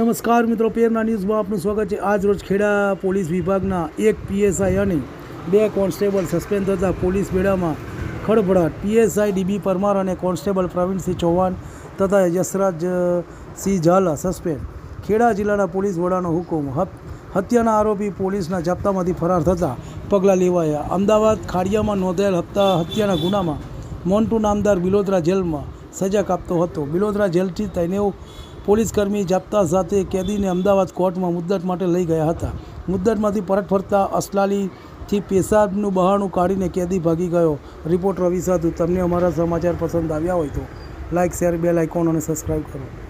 નમસ્કાર મિત્રો પેરના ન્યૂઝમાં આપનું સ્વાગત છે. આજ રોજ ખેડા પોલીસ વિભાગના એક પીએસઆઈ અને બે કોન્સ્ટેબલ સસ્પેન્ડ થતાં પોલીસ બેડામાં ખળભળાટ. પીએસઆઈ ડીબી પરમાર અને કોન્સ્ટેબલ પ્રવીણસિંહ ચૌહાણ તથા યશરાજ સિંહ ઝાલા સસ્પેન્ડ. ખેડા જિલ્લાના પોલીસ વડાનો હુકમ. હત્યાના આરોપી પોલીસના જપ્તામાંથી ફરાર થતાં પગલાં લેવાયા. અમદાવાદ ખાડિયામાં નોંધાયેલ હપ્તા, હત્યાના ગુનામાં મોન્ટુ નામદાર બિલોદરા જેલમાં સજા કાપતો હતો. બિલોદરા જેલથી તૈનેવ પોલીસકર્મી જપ્તા સાથે કેદીને અમદાવાદ કોર્ટમાં મુદ્દત માટે લઈ ગયા હતા. મુદ્દતમાંથી પરત ફરતા અસલાલીથી પેશાબનું બહાણું કાઢીને કેદી ભાગી ગયો. રિપોર્ટ રવિ સાધુ તમને અમારા સમાચાર પસંદ આવ્યા હોય તો લાઇક શેર, બેલ આઇકોન અને સબસ્ક્રાઈબ કરો.